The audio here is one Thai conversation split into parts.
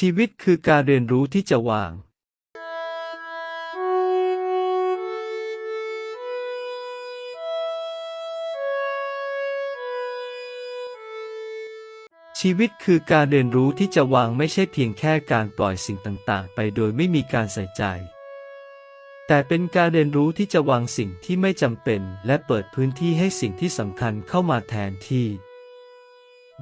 ชีวิตคือการเรียนรู้ที่จะวางชีวิตคือการเรียนรู้ที่จะวางไม่ใช่เพียงแค่การปล่อยสิ่งต่างๆ ไปโดยไม่มีการใส่ใจ แต่เป็นการเรียนรู้ที่จะวางสิ่งที่ไม่จำเป็น และเปิดพื้นที่ให้สิ่งที่สำคัญเข้ามาแทนที่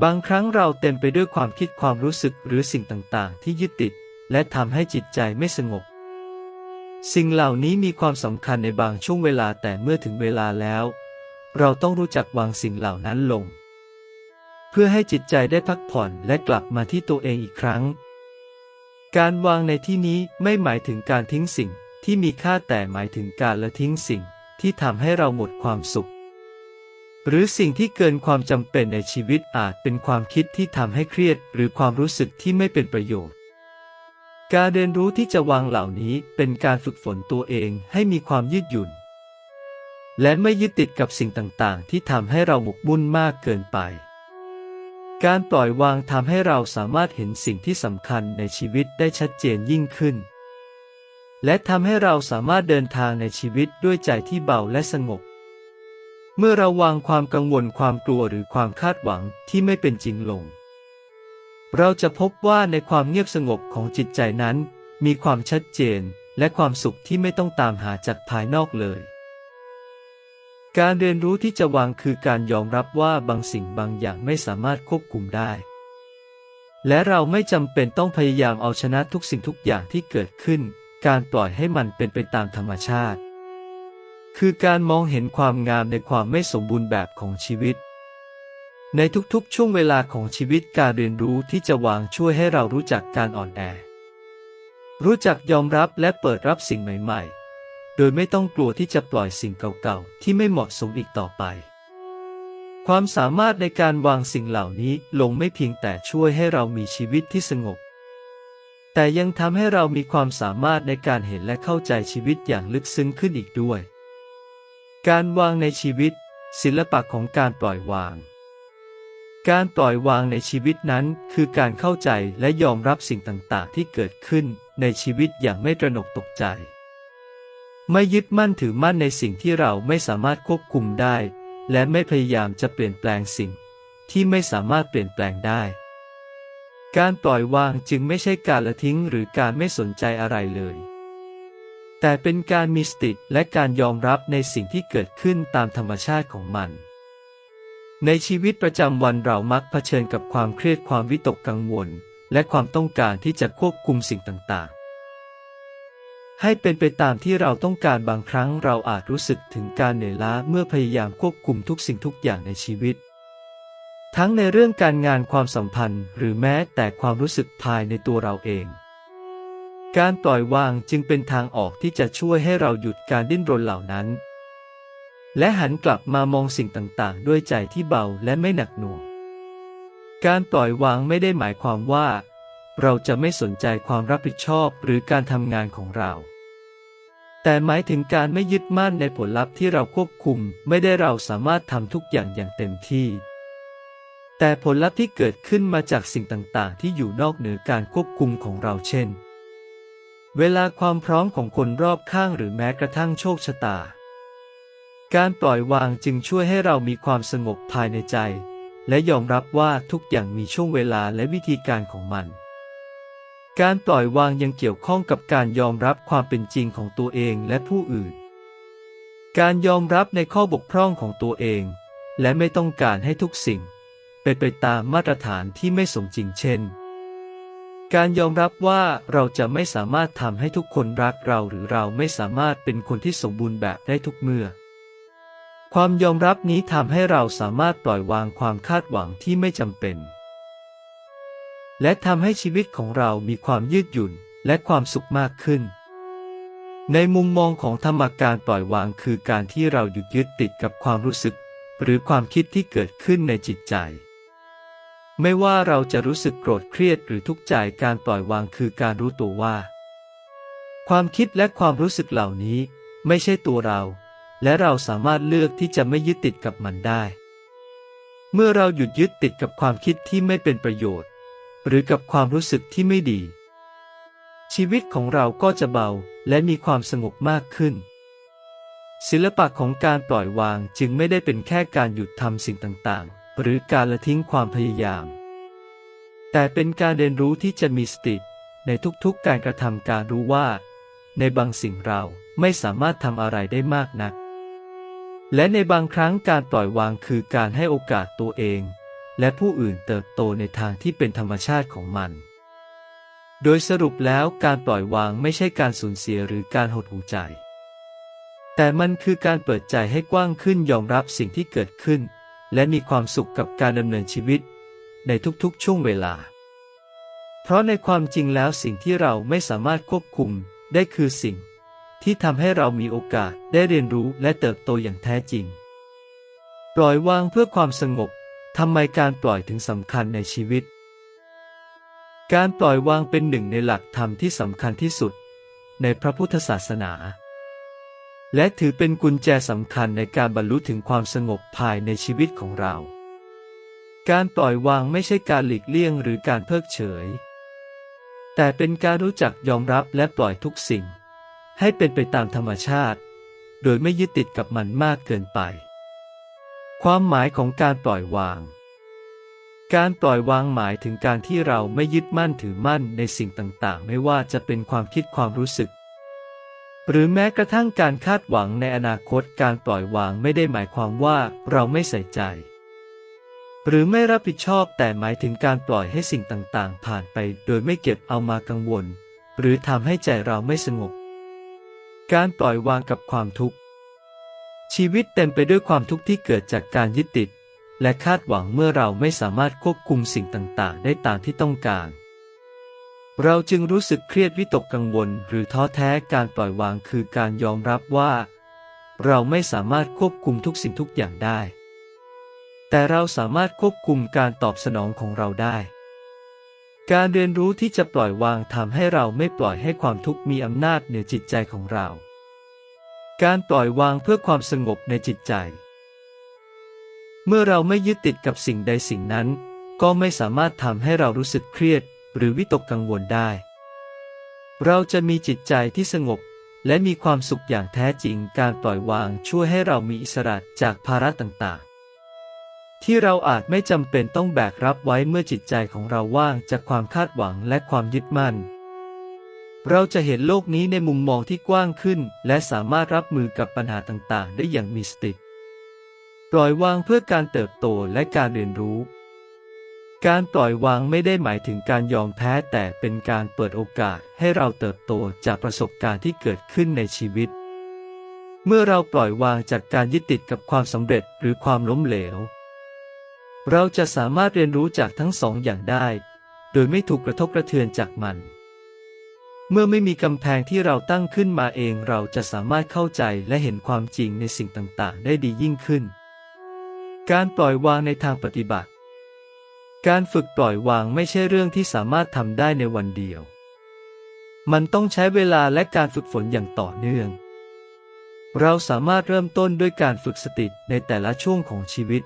บางครั้งเราเต็มไปด้วยความคิดความรู้สึกหรือสิ่งต่างๆ ที่ยึดติด และทำให้จิตใจไม่สงบ สิ่งเหล่านี้มีความสำคัญในบางช่วงเวลาแต่เมื่อถึงเวลาแล้ว เราต้องรู้จักวางสิ่งเหล่านั้นลง เพื่อให้จิตใจได้พักผ่อนและกลับมาที่ตัวเองอีกครั้ง การวางในที่นี้ไม่หมายถึงการทิ้งสิ่งที่มีค่าแต่หมายถึงการละทิ้งสิ่งที่ทำให้เราหมดความสุข หรือสิ่งที่เกินความจำเป็นในชีวิตอาจเป็นความคิดที่ทำให้เครียด หรือความรู้สึกที่ไม่เป็นประโยชน์ การเรียนรู้ที่จะวางเหล่านี้เป็นการฝึกฝนตัวเองให้มีความยืดหยุ่น และไม่ยึดติดกับสิ่งต่างๆ ที่ทำให้เราหมกมุ่นมากเกินไป การปล่อยวางทำให้เราสามารถเห็นสิ่งที่สำคัญในชีวิตได้ชัดเจนยิ่งขึ้น และทำให้เราสามารถเดินทางในชีวิตด้วยใจที่เบาและสงบ เมื่อเราวางความกังวลความกลัวหรือความคาดหวังที่ไม่เป็นจริงลง เราจะพบว่าในความเงียบสงบของจิตใจนั้น มีความชัดเจนและความสุขที่ไม่ต้องตามหาจากภายนอกเลย การเรียนรู้ที่จะวางคือการยอมรับว่าบางสิ่งบางอย่างไม่สามารถควบคุมได้ และเราไม่จำเป็นต้องพยายามเอาชนะทุกสิ่งทุกอย่างที่เกิดขึ้น การปล่อยให้มันเป็นไปตามธรรมชาติ คือการมองเห็นความงามในความไม่สมบูรณ์แบบของชีวิต ในทุกๆ ช่วงเวลาของชีวิตการเรียนรู้ที่จะวางช่วยให้เรารู้จักการอ่อนแอ รู้จักยอมรับและเปิดรับสิ่งใหม่ๆ โดยไม่ต้องกลัวที่จะปล่อยสิ่งเก่าๆ ที่ไม่เหมาะสมอีกต่อไป ความสามารถในการวางสิ่งเหล่านี้ลงไม่เพียงแต่ช่วยให้เรามีชีวิตที่สงบ แต่ยังทำให้เรามีความสามารถในการเห็นและเข้าใจชีวิตอย่างลึกซึ้งขึ้นอีกด้วย การวางในชีวิต ศิลปะของการปล่อยวาง การปล่อยวางในชีวิตนั้น คือการเข้าใจและยอมรับสิ่งต่างๆ ที่เกิดขึ้นในชีวิตอย่างไม่ตระหนกตกใจ ไม่ยึดมั่นถือมั่นในสิ่งที่เราไม่สามารถควบคุมได้ และไม่พยายามจะเปลี่ยนแปลงสิ่ง ที่ไม่สามารถเปลี่ยนแปลงได้ การปล่อยวางจึงไม่ใช่การละทิ้งหรือการไม่สนใจอะไรเลย แต่เป็นการมีสติและการยอมรับในสิ่งที่เกิดขึ้นตามธรรมชาติของมัน ในชีวิตประจำวันเรามักเผชิญกับความเครียดความวิตกกังวล และความต้องการที่จะควบคุมสิ่งต่างๆ ให้เป็นไปตามที่เราต้องการบางครั้งเราอาจรู้สึกถึงการเหนื่อยล้าเมื่อพยายามควบคุมทุกสิ่งทุกอย่างในชีวิต ทั้งในเรื่องการงานความสัมพันธ์ หรือแม้แต่ความรู้สึกภายในตัวเราเอง การปล่อยวางจึงเป็นทางออกที่จะช่วยให้เราหยุดการดิ้นรนเหล่านั้น และหันกลับมามองสิ่งต่างๆ ด้วยใจที่เบาและไม่หนักหน่วง การปล่อยวางไม่ได้หมายความว่า เราจะไม่สนใจความรับผิดชอบหรือการทำงานของเรา แต่หมายถึงการไม่ยึดมั่นในผลลัพธ์ที่เราควบคุมไม่ได้เราสามารถทำทุกอย่างอย่างเต็มที่ แต่ผลลัพธ์ที่เกิดขึ้นมาจากสิ่งต่างๆ ที่อยู่นอกเหนือการควบคุมของเราเช่น เวลาความพร้อมของคนรอบข้างหรือแม้กระทั่งโชคชะตา การปล่อยวางจึงช่วยให้เรามีความสงบภายในใจ และยอมรับว่าทุกอย่างมีช่วงเวลาและวิธีการของมัน การปล่อยวางยังเกี่ยวข้องกับการยอมรับความเป็นจริงของตัวเองและผู้อื่น การยอมรับในข้อบกพร่องของตัวเอง และไม่ต้องการให้ทุกสิ่ง เป็นไปตามมาตรฐานที่ไม่สมจริงเช่น การยอมรับว่าเราจะไม่สามารถทำให้ทุกคนรักเราหรือเราไม่สามารถเป็นคนที่สมบูรณ์แบบได้ทุกเมื่อ ความยอมรับนี้ทำให้เราสามารถปล่อยวางความคาดหวังที่ไม่จำเป็น และทำให้ชีวิตของเรามีความยืดหยุ่นและความสุขมากขึ้น ในมุมมองของธรรมการปล่อยวางคือการที่เราหยุดยึดติดกับความรู้สึก หรือความคิดที่เกิดขึ้นในจิตใจ ไม่ว่าเราจะรู้สึกโกรธเครียดหรือทุกข์ใจการปล่อยวางคือการรู้ตัวว่า ความคิดและความรู้สึกเหล่านี้ ไม่ใช่ตัวเรา และเราสามารถเลือกที่จะไม่ยึดติดกับมันได้ เมื่อเราหยุดยึดติดกับความคิดที่ไม่เป็นประโยชน์ หรือกับความรู้สึกที่ไม่ดี ชีวิตของเราก็จะเบาและมีความสงบมากขึ้น ศิลปะของการปล่อยวางจึงไม่ได้เป็นแค่การหยุดทำสิ่งต่างๆ หรือการละทิ้งความพยายาม แต่เป็นการเรียนรู้ที่จะมีสติในทุกๆการกระทำการรู้ว่า ในบางสิ่งเราไม่สามารถทำอะไรได้มากนัก และในบางครั้งการปล่อยวางคือการให้โอกาสตัวเอง และผู้อื่นเติบโตในทางที่เป็นธรรมชาติของมัน โดยสรุปแล้วการปล่อยวางไม่ใช่การสูญเสียหรือการหดหูใจ แต่มันคือการเปิดใจให้กว้างขึ้นยอมรับสิ่งที่เกิดขึ้น และมีความสุขกับการดำเนินชีวิต ในทุกๆ ช่วงเวลา เพราะในความจริงแล้วสิ่งที่เราไม่สามารถควบคุมได้คือสิ่ง ที่ทำให้เรามีโอกาสได้เรียนรู้และเติบโตอย่างแท้จริง ปล่อยวางเพื่อความสงบทำไมการปล่อยถึงสำคัญในชีวิต การปล่อยวางเป็นหนึ่งในหลักธรรมที่สำคัญที่สุด ในพระพุทธศาสนา และถือเป็นกุญแจสำคัญในการบรรลุถึงความสงบภายในชีวิตของเรา การปล่อยวางไม่ใช่การหลีกเลี่ยงหรือการเพิกเฉย แต่เป็นการรู้จักยอมรับและปล่อยทุกสิ่ง ให้เป็นไปตามธรรมชาติ โดยไม่ยึดติดกับมันมากเกินไป ความหมายของการปล่อยวาง การปล่อยวางหมายถึงการที่เราไม่ยึดมั่นถือมั่นในสิ่งต่างๆ ไม่ว่าจะเป็นความคิดความรู้สึก หรือแม้กระทั่งการคาดหวังในอนาคตการปล่อยวางไม่ได้หมายความว่าเราไม่ใส่ใจ หรือไม่รับผิดชอบแต่หมายถึงการปล่อยให้สิ่งต่างๆ ผ่านไปโดยไม่เก็บเอามากังวล หรือทำให้ใจเราไม่สงบ การปล่อยวางกับความทุกข์ ชีวิตเต็มไปด้วยความทุกข์ที่เกิดจากการยึดติด และคาดหวังเมื่อเราไม่สามารถควบคุมสิ่งต่างๆ ได้ตามที่ต้องการ เราจึงรู้สึกเครียดวิตกกังวล หรือท้อแท้การปล่อยวางคือการยอมรับว่า เราไม่สามารถควบคุมทุกสิ่งทุกอย่างได้ แต่เราสามารถควบคุมการตอบสนองของเราได้ การเรียนรู้ที่จะปล่อยวางทำให้เราไม่ปล่อยให้ความทุกข์มีอำนาจเหนือจิตใจของเรา การปล่อยวางเพื่อความสงบในจิตใจ เมื่อเราไม่ยึดติดกับสิ่งใดสิ่งนั้น ก็ไม่สามารถทำให้เรารู้สึกเครียด หรือวิตกกังวลได้ เราจะมีจิตใจที่สงบ และมีความสุขอย่างแท้จริงการปล่อยวางช่วยให้เรามีอิสระจากภาระต่างๆ ที่เราอาจไม่จำเป็นต้องแบกรับไว้เมื่อจิตใจของเราว่างจากความคาดหวังและความยึดมั่น เราจะเห็นโลกนี้ในมุมมองที่กว้างขึ้น และสามารถรับมือกับปัญหาต่างๆ ได้อย่างมีสติปล่อยวางเพื่อการเติบโตและการเรียนรู้ การปล่อยวางไม่ได้หมายถึงการยอมแพ้แต่เป็นการเปิดโอกาสให้เราเติบโตจากประสบการณ์ที่เกิดขึ้นในชีวิต เมื่อเราปล่อยวางจากการยึดติดกับความสำเร็จหรือความล้มเหลว เราจะสามารถเรียนรู้จากทั้งสองอย่างได้ โดยไม่ถูกกระทบกระเทือนจากมัน เมื่อไม่มีกำแพงที่เราตั้งขึ้นมาเองเราจะสามารถเข้าใจและเห็นความจริงในสิ่งต่างๆ ได้ดียิ่งขึ้น การปล่อยวางในทางปฏิบัติ การฝึกปล่อยวางไม่ใช่เรื่องที่สามารถทำได้ในวันเดียว มันต้องใช้เวลาและการฝึกฝนอย่างต่อเนื่อง เราสามารถเริ่มต้นด้วยการฝึกสติในแต่ละช่วงของชีวิต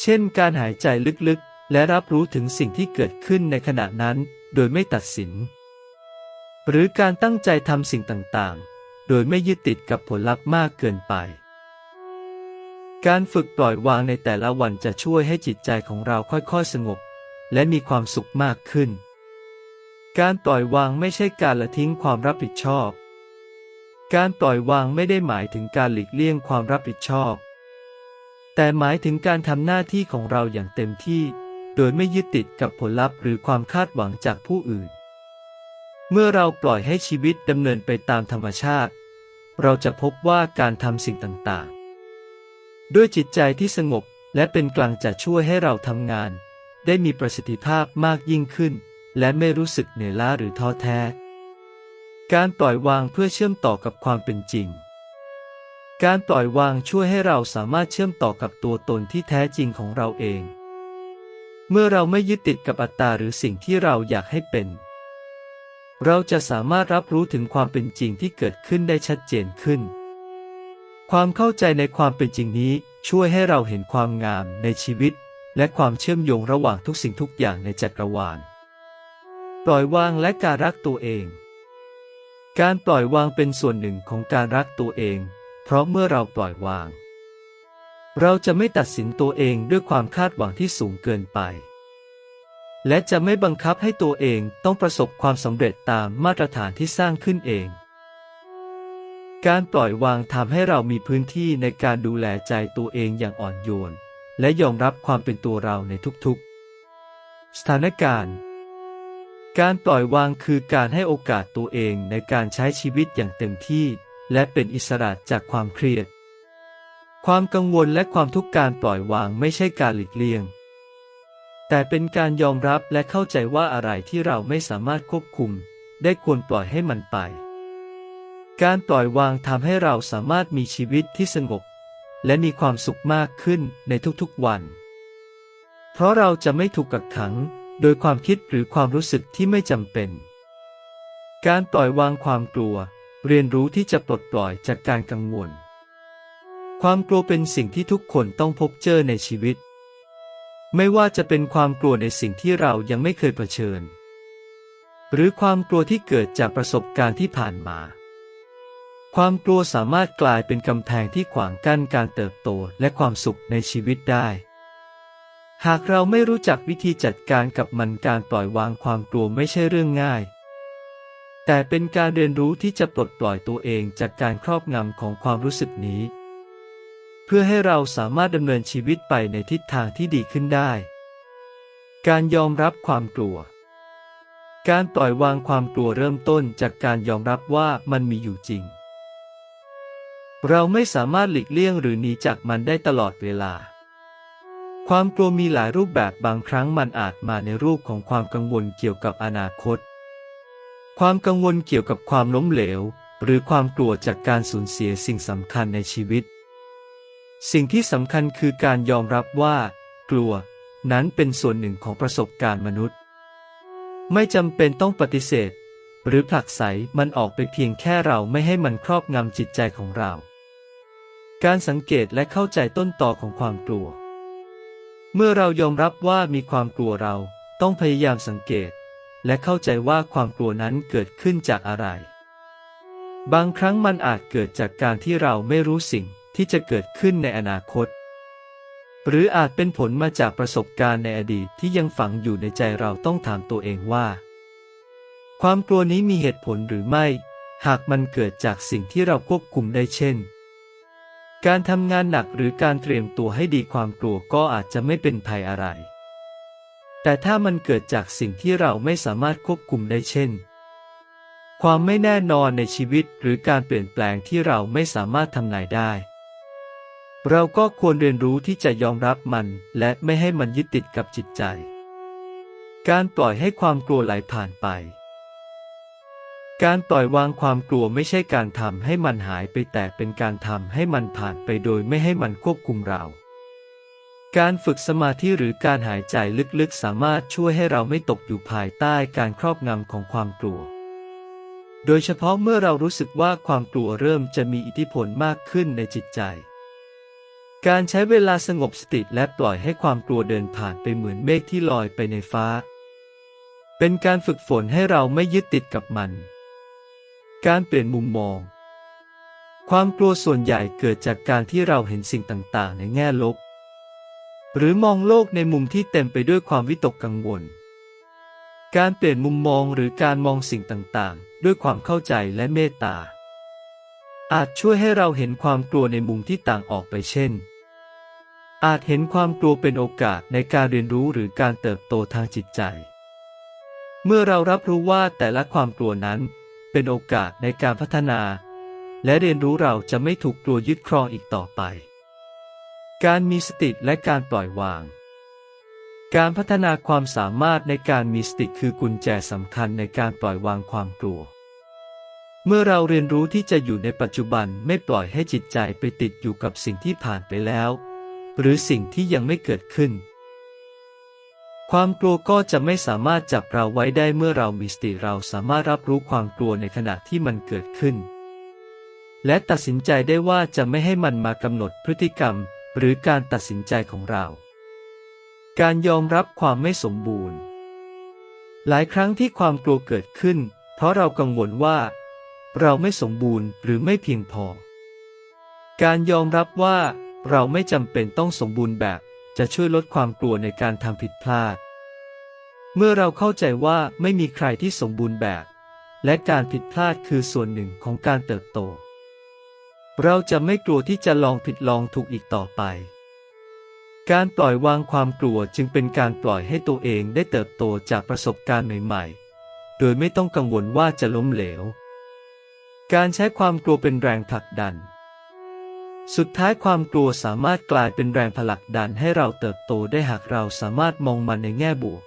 เช่น การหายใจลึกๆ และรับรู้ถึงสิ่งที่เกิดขึ้นในขณะนั้น โดยไม่ตัดสิน หรือการตั้งใจทำสิ่งต่างๆ โดยไม่ยึดติดกับผลลัพธ์มากเกินไป การฝึกปล่อยวางในแต่ละวันจะช่วยให้จิตใจของเราค่อยๆสงบ และมีความสุขมากขึ้น การปล่อยวางไม่ใช่การละทิ้งความรับผิดชอบ การปล่อยวางไม่ได้หมายถึงการหลีกเลี่ยงความรับผิดชอบ แต่หมายถึงการทำหน้าที่ของเราอย่างเต็มที่ โดยไม่ยึดติดกับผลลัพธ์หรือความคาดหวังจากผู้อื่น เมื่อเราปล่อยให้ชีวิตดำเนินไปตามธรรมชาติ เราจะพบว่าการทำสิ่งต่างๆ ด้วยจิตใจที่สงบและเป็นกลางจะช่วยให้เราทำงาน ได้มีประสิทธิภาพมากยิ่งขึ้น และไม่รู้สึกเหนื่อยล้าหรือท้อแท้ การปล่อยวางเพื่อเชื่อมต่อกับความเป็นจริง การปล่อยวางช่วยให้เราสามารถเชื่อมต่อกับตัวตนที่แท้จริงของเราเอง เมื่อเราไม่ยึดติดกับอัตตาหรือสิ่งที่เราอยากให้เป็น เราจะสามารถรับรู้ถึงความเป็นจริงที่เกิดขึ้นได้ชัดเจนขึ้น ความเข้าใจในความเป็นจริงนี้ช่วยให้เราเห็นความงามในชีวิต และความเชื่อมโยงระหว่างทุกสิ่งทุกอย่างในจักรวาล ปล่อยวางและการรักตัวเอง การปล่อยวางเป็นส่วนหนึ่งของการรักตัวเอง เพราะเมื่อเราปล่อยวาง เราจะไม่ตัดสินตัวเองด้วยความคาดหวังที่สูงเกินไป และจะไม่บังคับให้ตัวเองต้องประสบความสำเร็จตามมาตรฐานที่สร้างขึ้นเอง การปล่อยวางทำให้เรามีพื้นที่ในการดูแลใจตัวเองอย่างอ่อนโยน และยอมรับความเป็นตัวเราในทุกๆ สถานการณ์ การปล่อยวางคือการให้โอกาสตัวเองในการใช้ชีวิตอย่างเต็มที่ และเป็นอิสระจากความเครียด ความกังวลและความทุกข์การปล่อยวางไม่ใช่การหลีกเลี่ยง แต่เป็นการยอมรับและเข้าใจว่าอะไรที่เราไม่สามารถควบคุม ได้ควรปล่อยให้มันไป การปล่อยวางทำให้เราสามารถมีชีวิตที่สงบ และมีความสุขมากขึ้นในทุกๆวัน เพราะเราจะไม่ถูกกักขังโดยความคิดหรือความรู้สึกที่ไม่จำเป็น การปล่อยวางความกลัว เรียนรู้ที่จะปลดปล่อยจากการกังวล ความกลัวเป็นสิ่งที่ทุกคนต้องพบเจอในชีวิต ไม่ว่าจะเป็นความกลัวในสิ่งที่เรายังไม่เคยเผชิญ หรือความกลัวที่เกิดจากประสบการณ์ที่ผ่านมา ความกลัวสามารถกลายเป็นกำแพงที่ขวางกั้นการเติบโตและความสุขในชีวิตได้ หากเราไม่รู้จักวิธีจัดการกับมันการปล่อยวางความกลัวไม่ใช่เรื่องง่าย แต่เป็นการเรียนรู้ที่จะปลดปล่อยตัวเองจากการครอบงำของความรู้สึกนี้ เพื่อให้เราสามารถดำเนินชีวิตไปในทิศทางที่ดีขึ้นได้ การยอมรับความกลัวการปล่อยวางความกลัวเริ่มต้นจากการยอมรับว่ามันมีอยู่จริง เราไม่สามารถหลีกเลี่ยงหรือหนีจากมันได้ตลอดเวลา ความกลัวมีหลายรูปแบบบางครั้งมันอาจมาในรูปของความกังวลเกี่ยวกับอนาคต ความกังวลเกี่ยวกับความล้มเหลว หรือความกลัวจากการสูญเสียสิ่งสำคัญในชีวิต สิ่งที่สำคัญคือการยอมรับว่า กลัว นั้นเป็นส่วนหนึ่งของประสบการณ์มนุษย์ ไม่จำเป็นต้องปฏิเสธ หรือผลักไสมันออกไปเพียงแค่เราไม่ให้มันครอบงำจิตใจของเรา การสังเกตและเข้าใจต้นตอของความกลัว เมื่อเรายอมรับว่ามีความกลัวเราต้องพยายามสังเกต และเข้าใจว่าความกลัวนั้นเกิดขึ้นจากอะไร บางครั้งมันอาจเกิดจากการที่เราไม่รู้สิ่งที่จะเกิดขึ้นในอนาคต หรืออาจเป็นผลมาจากประสบการณ์ในอดีตที่ยังฝังอยู่ในใจเราต้องถามตัวเองว่า ความกลัวนี้มีเหตุผลหรือไม่ หากมันเกิดจากสิ่งที่เราควบคุมได้เช่น การทำงานหนักหรือการเตรียมตัวให้ดีความกลัวก็อาจจะไม่เป็นภัยอะไร แต่ถ้ามันเกิดจากสิ่งที่เราไม่สามารถควบคุมได้เช่น ความไม่แน่นอนในชีวิตหรือการเปลี่ยนแปลงที่เราไม่สามารถทำนายได้ เราก็ควรเรียนรู้ที่จะยอมรับมันและไม่ให้มันยึดติดกับจิตใจ การปล่อยให้ความกลัวไหลผ่านไป การปล่อยวางความกลัวไม่ใช่การทำให้มันหายไปแต่เป็นการทำให้มันผ่านไปโดยไม่ให้มันควบคุมเรา การฝึกสมาธิหรือการหายใจลึกๆ สามารถช่วยให้เราไม่ตกอยู่ภายใต้การครอบงำของความกลัว โดยเฉพาะเมื่อเรารู้สึกว่าความกลัวเริ่มจะมีอิทธิพลมากขึ้นในจิตใจ การใช้เวลาสงบสติและปล่อยให้ความกลัวเดินผ่านไปเหมือนเมฆที่ลอยไปในฟ้า เป็นการฝึกฝนให้เราไม่ยึดติดกับมัน การเปลี่ยนมุมมอง ความกลัวส่วนใหญ่เกิดจากการที่เราเห็นสิ่งต่างๆ ในแง่ลบ หรือมองโลกในมุมที่เต็มไปด้วยความวิตกกังวล การเปลี่ยนมุมมองหรือการมองสิ่งต่างๆ ด้วยความเข้าใจและเมตตา อาจช่วยให้เราเห็นความกลัวในมุมที่ต่างออกไปเช่น อาจเห็นความกลัวเป็นโอกาสในการเรียนรู้หรือการเติบโตทางจิตใจ เมื่อเรารับรู้ว่าแต่ละความกลัวนั้น เป็นโอกาสในการพัฒนา และเรียนรู้เราจะไม่ถูกกลัวยึดครองอีกต่อไป การมีสติและการปล่อยวาง การพัฒนาความสามารถในการมีสติคือกุญแจสำคัญในการปล่อยวางความกลัว เมื่อเราเรียนรู้ที่จะอยู่ในปัจจุบันไม่ปล่อยให้จิตใจไปติดอยู่กับสิ่งที่ผ่านไปแล้ว หรือสิ่งที่ยังไม่เกิดขึ้น ความกลัวก็จะไม่สามารถจับเราไว้ได้เมื่อเรามีสติเราสามารถรับรู้ความกลัวในขณะที่มันเกิดขึ้น และตัดสินใจได้ว่าจะไม่ให้มันมากำหนดพฤติกรรม หรือการตัดสินใจของเรา การยอมรับความไม่สมบูรณ์ หลายครั้งที่ความกลัวเกิดขึ้น เพราะเรากังวลว่า เราไม่สมบูรณ์หรือไม่เพียงพอ การยอมรับว่าเราไม่จำเป็นต้องสมบูรณ์แบบ จะช่วยลดความกลัวในการทำผิดพลาด เมื่อเราเข้าใจว่าไม่มีใครที่สมบูรณ์แบบ และการผิดพลาดคือส่วนหนึ่งของการเติบโต เราจะไม่กลัวที่จะลองผิดลองถูกอีกต่อไป การปล่อยวางความกลัวจึงเป็นการปล่อยให้ตัวเองได้เติบโตจากประสบการณ์ใหม่ๆ โดยไม่ต้องกังวลว่าจะล้มเหลว การใช้ความกลัวเป็นแรงผลักดัน สุดท้ายความกลัวสามารถกลายเป็นแรงผลักดันให้เราเติบโตได้หากเราสามารถมองมันในแง่บวก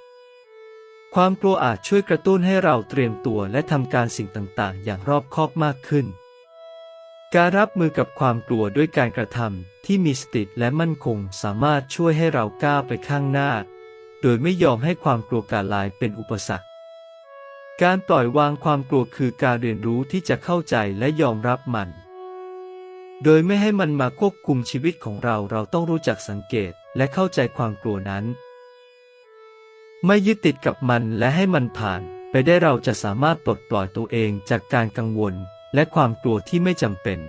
ความกลัวอาจช่วยกระตุ้นให้เราเตรียมตัวและทำการสิ่งต่างๆ อย่างรอบคอบมากขึ้น การรับมือกับความกลัวด้วยการกระทำที่มีสติและมั่นคงสามารถช่วยให้เราก้าวไปข้างหน้า โดยไม่ยอมให้ความกลัวกลายเป็นอุปสรรค การปล่อยวางความกลัวคือการเรียนรู้ที่จะเข้าใจและยอมรับมัน โดยไม่ให้มันมาควบคุมชีวิตของเราเราต้องรู้จักสังเกตและเข้าใจความกลัวนั้น ไม่ยึดติดกับมันและให้มันผ่าน ไปได้เราจะสามารถปลดปล่อยตัวเองจากการกังวล และความกลัวที่ไม่จำเป็น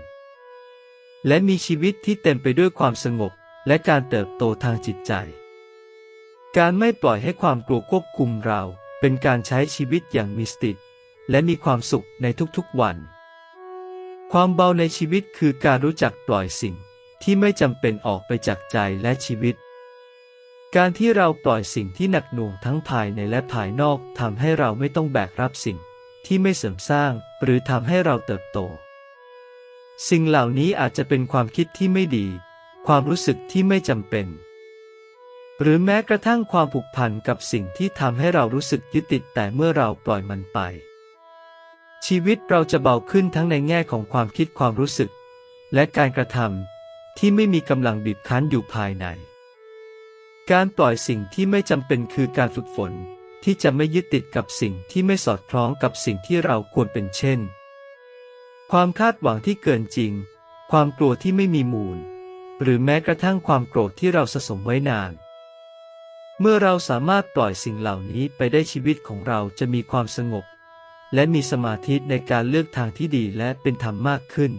และมีชีวิตที่เต็มไปด้วยความสงบ และการเติบโตทางจิตใจ การไม่ปล่อยให้ความกลัวควบคุมเรา เป็นการใช้ชีวิตอย่างมีสติและมีความสุขในทุกๆวัน ความเบาในชีวิตคือการรู้จักปล่อยสิ่งที่ไม่จำเป็นออกไปจากใจและชีวิต การที่เราปล่อยสิ่งที่หนักหน่วงทั้งภายในและภายนอกทำให้เราไม่ต้องแบกรับสิ่งที่ไม่เสริมสร้าง หรือทำให้เราเติบโต สิ่งเหล่านี้อาจจะเป็นความคิดที่ไม่ดี ความรู้สึกที่ไม่จำเป็น หรือแม้กระทั่งความผูกพันกับสิ่งที่ทำให้เรารู้สึกยึดติดแต่เมื่อเราปล่อยมันไป ชีวิตเราจะเบาขึ้นทั้งในแง่ของความคิดความรู้สึก และการกระทำที่ไม่มีกำลังบีบคั้นอยู่ภายใน การปล่อยสิ่งที่ไม่จำเป็นคือการฝึกฝนที่จะไม่ยึดติดกับสิ่งที่ไม่สอดคล้องกับสิ่งที่เราควรเป็นเช่น ความคาดหวังที่เกินจริง ความกลัวที่ไม่มีมูล หรือแม้กระทั่งความโกรธที่เราสะสมไว้นาน เมื่อเราสามารถปล่อยสิ่งเหล่านี้ไปได้ชีวิตของเราจะมีความสงบ และมีสมาธิในการเลือกทางที่ดีและเป็นธรรมมากขึ้น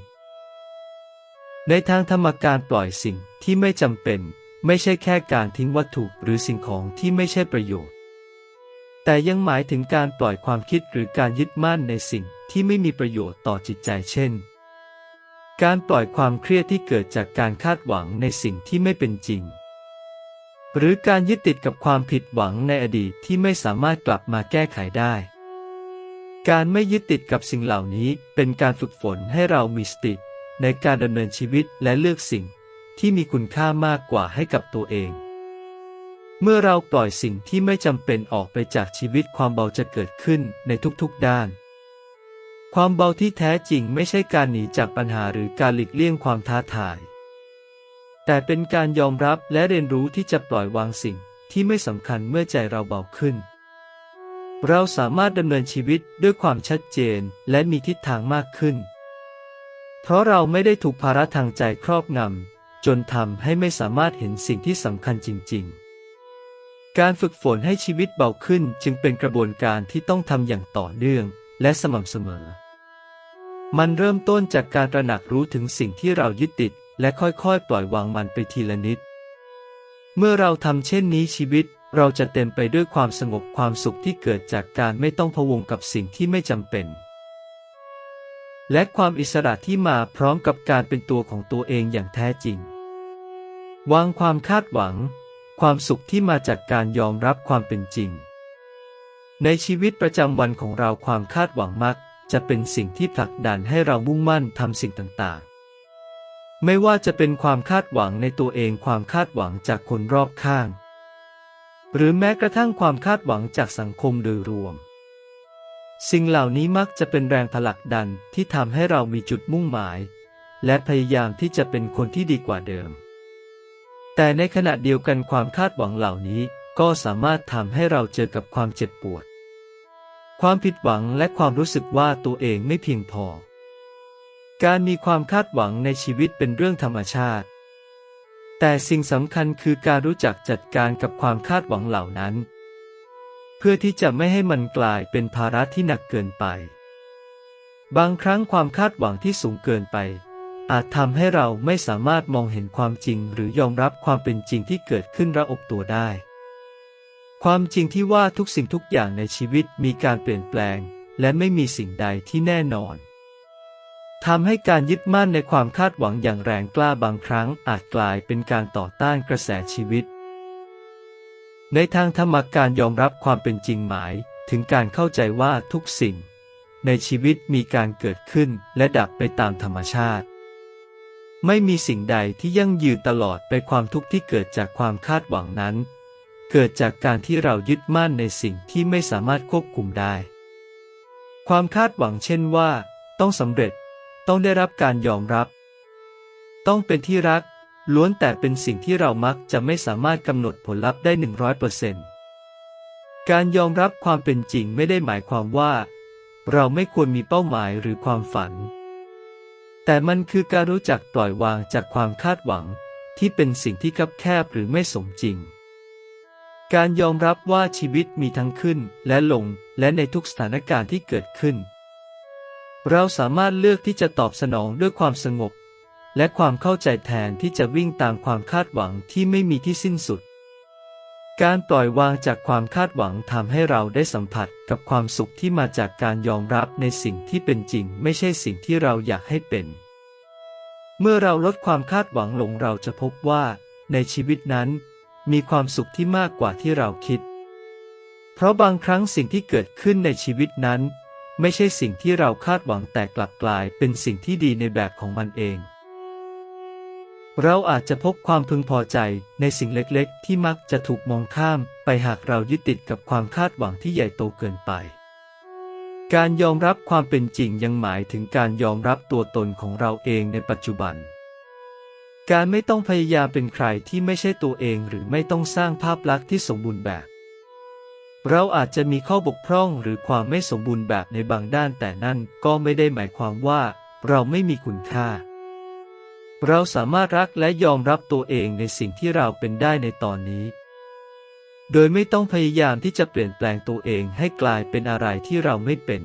ในทางธรรมการปล่อยสิ่งที่ไม่จำเป็น ไม่ใช่แค่การทิ้งวัตถุหรือสิ่งของที่ไม่ใช่ประโยชน์ แต่ยังหมายถึงการปล่อยความคิดหรือการยึดมั่นในสิ่งที่ไม่มีประโยชน์ต่อจิตใจเช่น การปล่อยความเครียดที่เกิดจากการคาดหวังในสิ่งที่ไม่เป็นจริง หรือการยึดติดกับความผิดหวังในอดีตที่ไม่สามารถกลับมาแก้ไขได้ การไม่ยึดติดกับสิ่งเหล่านี้เป็นการฝึกฝนให้เรามีสติ ในการดำเนินชีวิตและเลือกสิ่งที่มีคุณค่ามากกว่าให้กับตัวเอง เมื่อเราปล่อยสิ่งที่ไม่จำเป็นออกไปจากชีวิตความเบาจะเกิดขึ้นในทุกๆด้าน ความเบาที่แท้จริงไม่ใช่การหนีจากปัญหาหรือการหลีกเลี่ยงความท้าทาย แต่เป็นการยอมรับและเรียนรู้ที่จะปล่อยวางสิ่งที่ไม่สำคัญเมื่อใจเราเบาขึ้น เราสามารถดำเนินชีวิตด้วยความชัดเจนและมีทิศทางมากขึ้น เพราะเราไม่ได้ถูกภาระทางใจครอบงำจนทำให้ไม่สามารถเห็นสิ่งที่สำคัญจริง ๆ การฝึกฝนให้ชีวิตเบาขึ้นจึงเป็นกระบวนการที่ต้องทำอย่างต่อเนื่องและสม่ำเสมอ มันเริ่มต้นจากการตระหนักรู้ถึงสิ่งที่เรายึดติด และค่อยๆ ปล่อยวางมันไปทีละนิด เมื่อเราทำเช่นนี้ชีวิต เราจะเต็มไปด้วยความสงบความสุขที่เกิดจากการไม่ต้องพะวงกับสิ่งที่ไม่จำเป็น และความอิสระที่มาพร้อมกับการเป็นตัวของตัวเองอย่างแท้จริง วางความคาดหวัง ความสุขที่มาจากการยอมรับความเป็นจริง ในชีวิตประจำวันของเราความคาดหวังมัก จะเป็นสิ่งที่ผลักดันให้เรามุ่งมั่นทำสิ่งต่างๆ ไม่ว่าจะเป็นความคาดหวังในตัวเองความคาดหวังจากคนรอบข้าง หรือแม้กระทั่งความคาดหวังจากสังคมโดยรวม สิ่งเหล่านี้มักจะเป็นแรงผลักดันที่ทำให้เรามีจุดมุ่งหมาย และพยายามที่จะเป็นคนที่ดีกว่าเดิม แต่ในขณะเดียวกันความคาดหวังเหล่านี้ก็สามารถทำให้เราเจอกับความเจ็บปวด ความผิดหวังและความรู้สึกว่าตัวเองไม่เพียงพอ การมีความคาดหวังในชีวิตเป็นเรื่องธรรมชาติ แต่สิ่งสำคัญคือการรู้จักจัดการกับความคาดหวังเหล่านั้น เพื่อที่จะไม่ให้มันกลายเป็นภาระที่หนักเกินไป บางครั้งความคาดหวังที่สูงเกินไป อาจทำให้เราไม่สามารถมองเห็นความจริงหรือยอมรับความเป็นจริงที่เกิดขึ้นระอบตัวได้ ความจริงที่ว่าทุกสิ่งทุกอย่างในชีวิตมีการเปลี่ยนแปลง และไม่มีสิ่งใดที่แน่นอน ทำให้การยึดมั่นในความคาดหวังอย่างแรงกล้าบางครั้งอาจกลายเป็นการต่อต้านกระแสชีวิต ในทางธรรมการยอมรับความเป็นจริงหมายถึงการเข้าใจว่าทุกสิ่ง ในชีวิตมีการเกิดขึ้นและดับไปตามธรรมชาติ ไม่มีสิ่งใดที่ยั่งยืนตลอดไปความทุกข์ที่เกิดจากความคาดหวังนั้น เกิดจากการที่เรายึดมั่นในสิ่งที่ไม่สามารถควบคุมได้ ความคาดหวังเช่นว่า ต้องสำเร็จ ต้องได้รับการยอมรับ ต้องเป็นที่รัก ล้วนแต่เป็นสิ่งที่เรามักจะไม่สามารถกำหนดผลลัพธ์ได้ 100%การยอมรับความเป็นจริงไม่ได้หมายความว่า เราไม่ควรมีเป้าหมายหรือความฝัน แต่มันคือการรู้จักปล่อยวางจากความคาดหวัง ที่เป็นสิ่งที่คับแคบหรือไม่สมจริง การยอมรับว่าชีวิตมีทั้งขึ้นและลงและในทุกสถานการณ์ที่เกิดขึ้น เราสามารถเลือกที่จะตอบสนองด้วยความสงบ และความเข้าใจแทนที่จะวิ่งตามความคาดหวังที่ไม่มีที่สิ้นสุด การปล่อยวางจากความคาดหวังทำให้เราได้สัมผัสกับความสุขที่มาจากการยอมรับในสิ่งที่เป็นจริง ไม่ใช่สิ่งที่เราอยากให้เป็น เมื่อเราลดความคาดหวังลงเราจะพบว่า ในชีวิตนั้น มีความสุขที่มากกว่าที่เราคิด เพราะบางครั้งสิ่งที่เกิดขึ้นในชีวิตนั้น ไม่ใช่สิ่งที่เราคาดหวังแต่กลับกลายเป็นสิ่งที่ดีในแบบของมันเอง เราอาจจะพบความพึงพอใจในสิ่งเล็กๆ ที่มักจะถูกมองข้ามไปหากเรายึดติดกับความคาดหวังที่ใหญ่โตเกินไป การยอมรับความเป็นจริงยังหมายถึงการยอมรับตัวตนของเราเองในปัจจุบัน การไม่ต้องพยายามเป็นใครที่ไม่ใช่ตัวเองหรือไม่ต้องสร้างภาพลักษณ์ที่สมบูรณ์แบบ เราอาจจะมีข้อบกพร่องหรือความไม่สมบูรณ์แบบในบางด้านแต่นั่นก็ไม่ได้หมายความว่าเราไม่มีคุณค่า เราสามารถรักและยอมรับตัวเองในสิ่งที่เราเป็นได้ในตอนนี้ โดยไม่ต้องพยายามที่จะเปลี่ยนแปลงตัวเองให้กลายเป็นอะไรที่เราไม่เป็น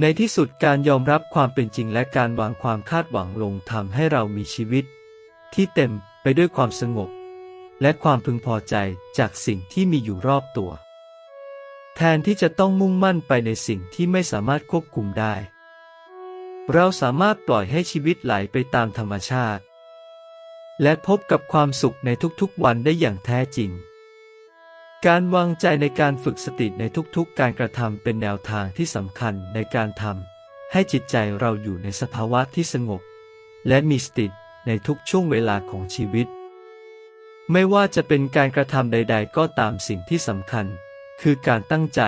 ในที่สุดการยอมรับความเป็นจริงและการวางความคาดหวังลงทำให้เรามีชีวิต ที่เต็มไปด้วยความสงบ และความพึงพอใจจากสิ่งที่มีอยู่รอบตัว แทนที่จะต้องมุ่งมั่นไปในสิ่งที่ไม่สามารถควบคุมได้ เราสามารถปล่อยให้ชีวิตไหลไปตามธรรมชาติ และพบกับความสุขในทุกๆวันได้อย่างแท้จริง การวางใจในการฝึกสติในทุกๆ การกระทำเป็นแนวทางที่สำคัญในการทำให้จิตใจเราอยู่ในสภาวะที่สงบ และมีสติในทุกช่วงเวลาของชีวิต ไม่ว่าจะเป็นการกระทำใด ๆ ก็ตามสิ่งที่สำคัญ คือการตั้งใจ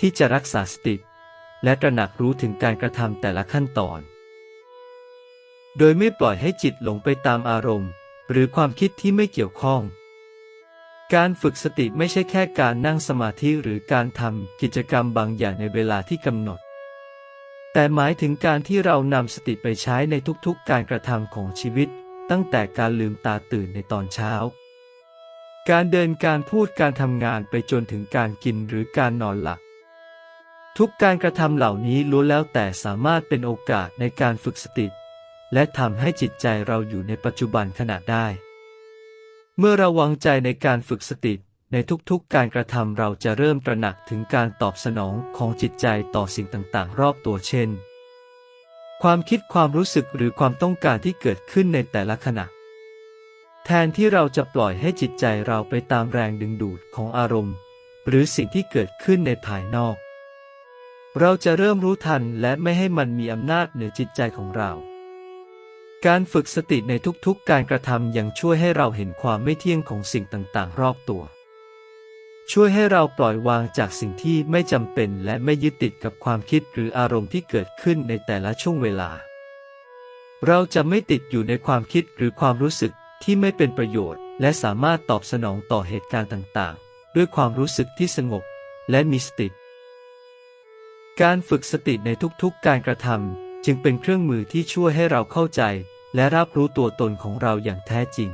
ที่จะรักษาสติ และตระหนักรู้ถึงการกระทำแต่ละขั้นตอน โดยไม่ปล่อยให้จิตหลงไปตามอารมณ์ หรือความคิดที่ไม่เกี่ยวข้อง การฝึกสติไม่ใช่แค่การนั่งสมาธิหรือการทำกิจกรรมบางอย่างในเวลาที่กำหนด แต่หมายถึงการที่เรานำสติไปใช้ในทุกๆการกระทำของชีวิต ตั้งแต่การลืมตาตื่นในตอนเช้า การเดินการพูดการทำงานไปจนถึงการกินหรือการนอนหลับทุกการกระทำเหล่านี้ล้วนแล้วแต่สามารถเป็นโอกาสในการฝึกสติ และทำให้จิตใจเราอยู่ในปัจจุบันขณะได้ เมื่อเราวางใจในการฝึกสติในทุกๆ การกระทำเราจะเริ่มตระหนักถึงการตอบสนองของจิตใจต่อสิ่งต่างๆ รอบตัวเช่น ความคิดความรู้สึกหรือความต้องการที่เกิดขึ้นในแต่ละขณะ แทนที่เราจะปล่อยให้จิตใจเราไปตามแรงดึงดูดของอารมณ์ หรือสิ่งที่เกิดขึ้นในภายนอก เราจะเริ่มรู้ทันและไม่ให้มันมีอำนาจเหนือจิตใจของเรา การฝึกสติในทุกๆการกระทำยังช่วยให้เราเห็นความไม่เที่ยงของสิ่งต่างๆ รอบตัว ช่วยให้เราปล่อยวางจากสิ่งที่ไม่จำเป็นและไม่ยึดติดกับความคิดหรืออารมณ์ที่เกิดขึ้นในแต่ละช่วงเวลา เราจะไม่ติดอยู่ในความคิดหรือความรู้สึก ที่ไม่เป็นประโยชน์ และสามารถตอบสนองต่อเหตุการณ์ต่างๆ ด้วยความรู้สึกที่สงบและมีสติ การฝึกสติในทุกๆ การกระทำจึงเป็นเครื่องมือที่ช่วยให้เราเข้าใจ และรับรู้ตัวตนของเราอย่างแท้จริง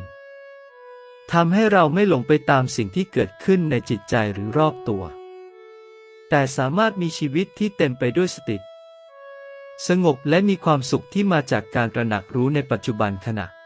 ทำให้เราไม่หลงไปตามสิ่งที่เกิดขึ้นในจิตใจหรือรอบตัว แต่สามารถมีชีวิตที่เต็มไปด้วยสติ สงบและมีความสุขที่มาจากการตระหนักรู้ในปัจจุบันขณะ